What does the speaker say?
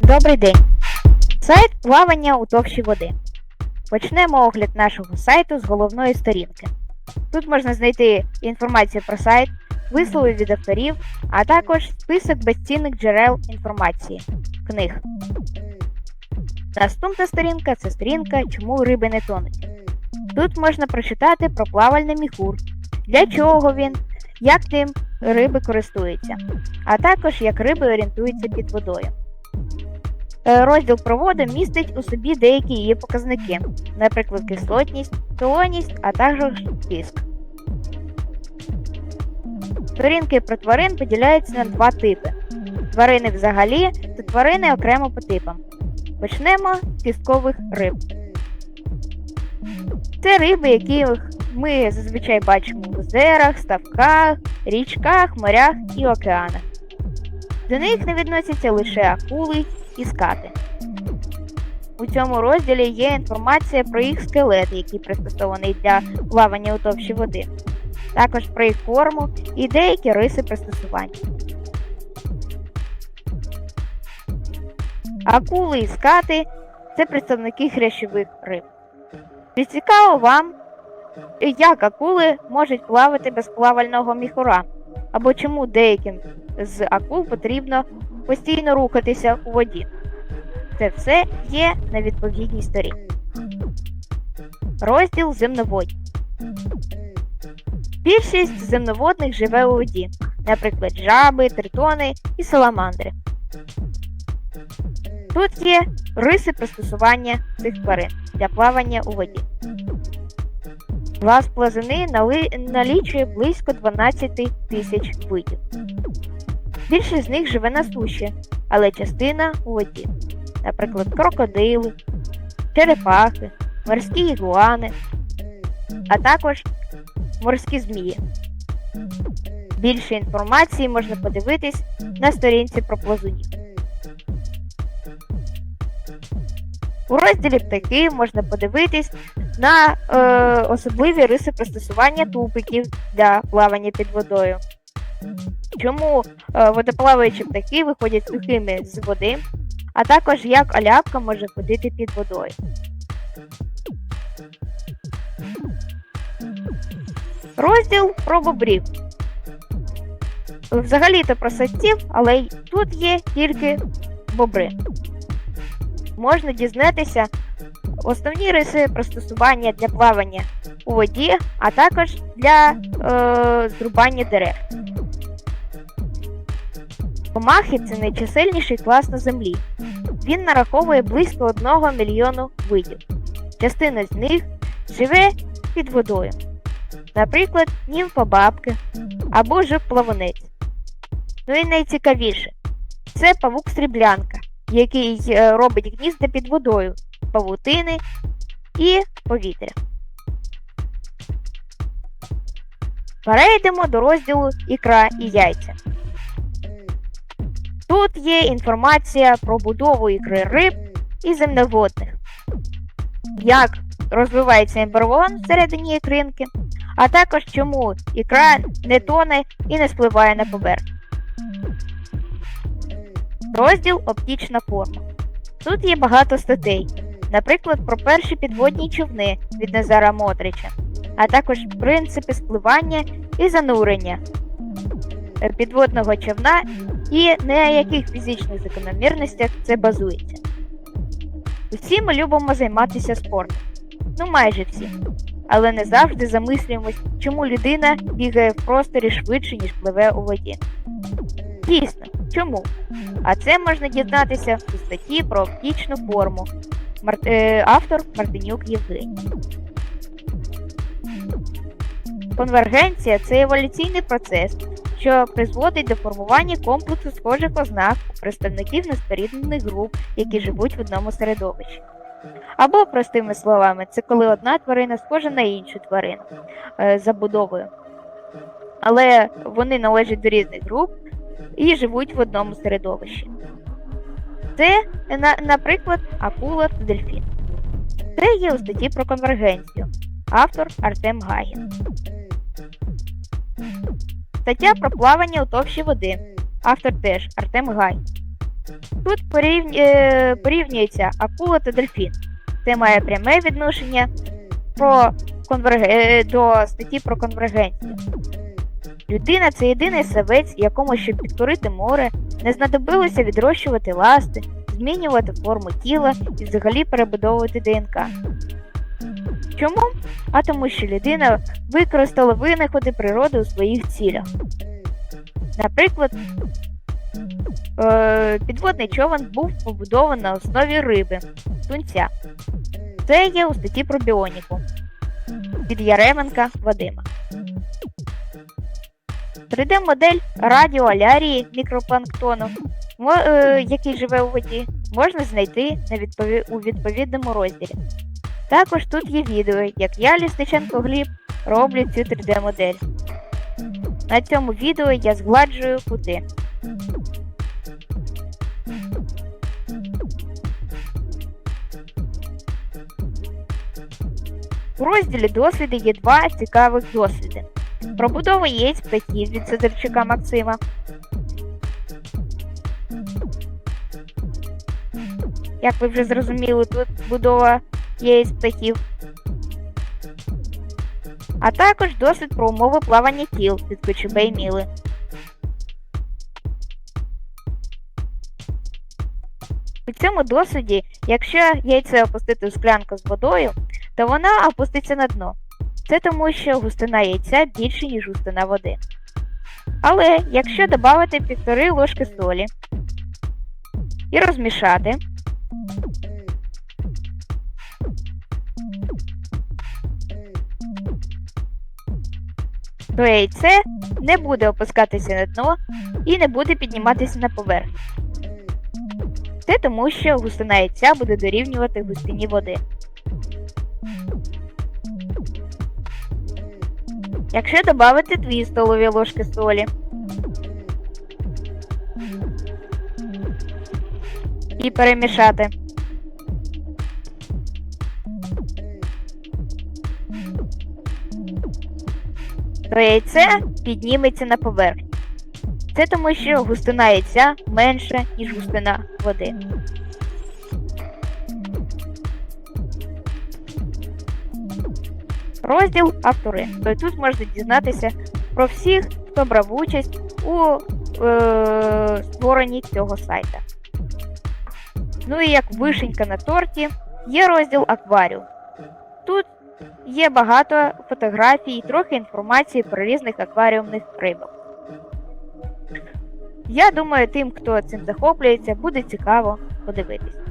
Добрий день. Сайт плавання у товщі води. Почнемо огляд нашого сайту з головної сторінки. Тут можна знайти інформацію про сайт, вислови від авторів, а також список безцінних джерел інформації, книг. Наступна сторінка це сторінка Чому риби не тонуть. Тут можна прочитати про плавальний міхур, для чого він, як тим риби користуються, а також як риби орієнтуються під водою. Е, Розділ про воду містить у собі деякі її показники, наприклад, кислотність, солоність, а також тиск. Сторінки про тварин поділяються на два типи: тварини взагалі та тварини окремо по типам. Почнемо з кісткових риб. Це риби, які ми зазвичай бачимо в озерах, ставках, річках, морях і океанах. До них не відносяться лише акули і. У цьому розділі є інформація про їх скелет, який пристосований для плавання у товщі води, також про їх форму і деякі риси пристосування. Акули і скати це представники хрящових риб. Чи цікаво вам, як акули можуть плавати без плавального міхура, або чому деяким з акул потрібно постійно рухатися у воді. Це все є на відповідній сторінці. Розділ земноводні. Більшість земноводних живе у воді, наприклад, жаби, тритони і саламандри. Тут є риси пристосування цих тварин для плавання у воді. Глаз плазини налічує близько 12 тисяч видів. Більшість з них живе на суші, але частина у воді. Наприклад, крокодили, черепахи, морські ігуани, а також морські змії. Більше інформації можна подивитись на сторінці про плазунів. У розділі птахи можна подивитись на е, особливі риси пристосування тупиків для плавання під водою. Чому е, водоплаваючі птахи виходять сухими з води, а також як аляпка може ходити під водою. Розділ про бобрів. Взагалі-то про садців, але тут є тільки бобри. Можна дізнатися основні риси пристосування для плавання у воді, а також для е, зрубання дерев. Комахи це найчисельніший клас на землі. Він нараховує близько 1 мільйону видів. Частина з них живе під водою. Наприклад, німфобабки або ж плавунець. Ну і найцікавіше це павук стріблянка, який е, робить гнізда під водою, павутини і повітря. Перейдемо до розділу ікра і яйця. Тут є інформація про будову ікри риб і земноводних, як розвивається ембрион всередині ікринки, а також чому ікра не тоне і не спливає на поверхню. Розділ Оптічна форма. Тут є багато статей, наприклад, про перші підводні човни від Назара Модрича, а також принципи спливання і занурення підводного човна і на яких фізичних закономірностях це базується. Усі ми любимо займатися спортом. Ну майже всі. Але не завжди замислюємось, чому людина бігає в просторі швидше, ніж пливе у воді. Дійсно, чому? А це можна дізнатися у статті про оптічну форму. Мар... е, Автор Мартинюк Євгеній. Конвергенція це еволюційний процес, що призводить до формування комплексу схожих ознак у представників неспоріднених груп, які живуть в одному середовищі. Або, простими словами, це коли одна тварина схожа на іншу тварину е, забудовою. але вони належать до різних груп і живуть в одному середовищі. Це, наприклад, акула та дельфін. Це є у статті про конвергенцію. Автор Артем Гагін. Стаття про плавання у товщі води. Автор теж Артем Гай. Тут порівня... е, порівнюється акула та дельфін. Це має пряме відношення про конверг... е, до статті про конвергенцію. Людина це єдиний савець, якому, щоб підкорити море, не знадобилося відрощувати ласти, змінювати форму тіла і взагалі перебудовувати ДНК. Чому? А тому, що людина використала винаходи природи у своїх цілях. Наприклад, е, підводний човен був побудований на основі риби, тунця. Це є у статті про біоніку від Яременка Вадима. 3D-модель радіоалярії мікропланктону, е, який живе у воді, можна знайти у відповідному розділі. Також тут є відео, як я, Лісниченко Гліб, роблю цю 3D-модель. На цьому відео я згладжую кути. У розділі досліди є два цікавих досліди. Про будову яєць птахів від Сидорчука Максима. Як ви вже зрозуміли, тут будова птахів. А також дослід про умови плавання тіл від Кочубе і Міли. У цьому досвіді, якщо яйце опустити в склянку з водою, то вона опуститься на дно. Це тому, що густина яйця більше, ніж густина води. Але якщо додати півтори ложки солі і розмішати, то яйце не буде опускатися на дно і не буде підніматися на поверхню. Це тому, що густина яйця буде дорівнювати густині води. Якщо додати 2 столові ложки солі і перемішати. То яйце підніметься на поверхню. Це тому, що густина яйця менша, ніж густина води. Розділ автори. То тут можна дізнатися про всіх, хто брав участь у е, створенні цього сайта. Ну і як вишенька на торті, є розділ акваріум. Є багато фотографій і трохи інформації про різних акваріумних рибок. Я думаю, тим, хто цим захоплюється, буде цікаво подивитись.